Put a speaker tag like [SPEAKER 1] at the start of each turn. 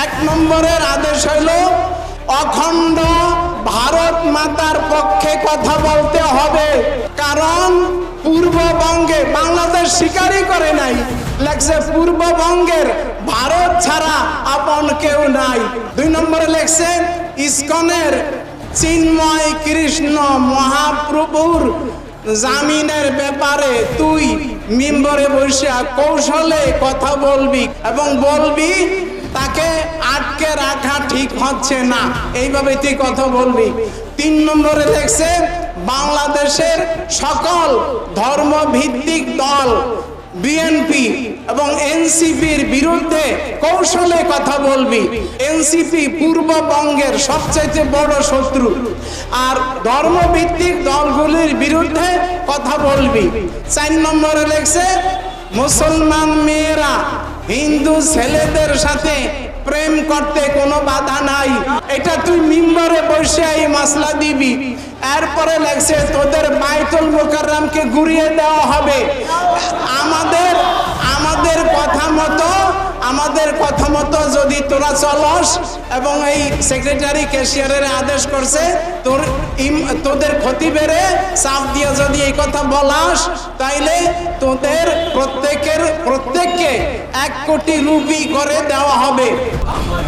[SPEAKER 1] এক নম্বরের আদেশ হইল অখণ্ড ভারত মাতার পক্ষে কথা বলতে হবে। কারণ পূর্ববঙ্গে বাংলাদেশ স্বীকারই করে নাই, লেখছে পূর্ববঙ্গের ভারত ছাড়া আপন কেউ নাই। দুই নম্বরে লেখছে, ইস্কনের চিন্ময় কৃষ্ণ মহাপ্রভুর জামিনের ব্যাপারে তুই মিম্বরে বসে কৌশলে কথা বলবি এবং বলবি, তাকে আটকে রাখা ঠিক হচ্ছে না। এইভাবে তুই কথা বলবি। তিন নম্বরে দেখছে, বাংলাদেশের সকল ধর্মভিত্তিক দল বিএনপি এবং এনসিপির বিরুদ্ধে কৌশলে কথা বলবি। এনসিপি পূর্ববঙ্গের সবচাইতে বড় শত্রু। আর ধর্মভিত্তিক দলগুলির বিরুদ্ধে কথা বলবি। চার নম্বরে লেখছে, মুসলমান মেয়েরা, হিন্দু ছেলেদের সাথে প্রেম করতে কোনো বাধা নাই। এটা তুই মিম্বরে বসে এই মাসলা দিবি। এরপরে লাগছে তোদের বাইতুল মোকাররামকে ঘুরিয়ে দেওয়া হবে। আমাদের আমাদের কথা মতো যদি তোরা চলস এবং এই সেক্রেটারি ক্যাশিয়ারের আদেশ করছে, তোর তোদের ক্ষতি বেড়ে চাপ দিয়ে যদি এই কথা বলাস, তাইলে তোদের প্রত্যেকের প্রত্যেককে এক কোটি রুপি করে দেওয়া হবে।
[SPEAKER 2] আমার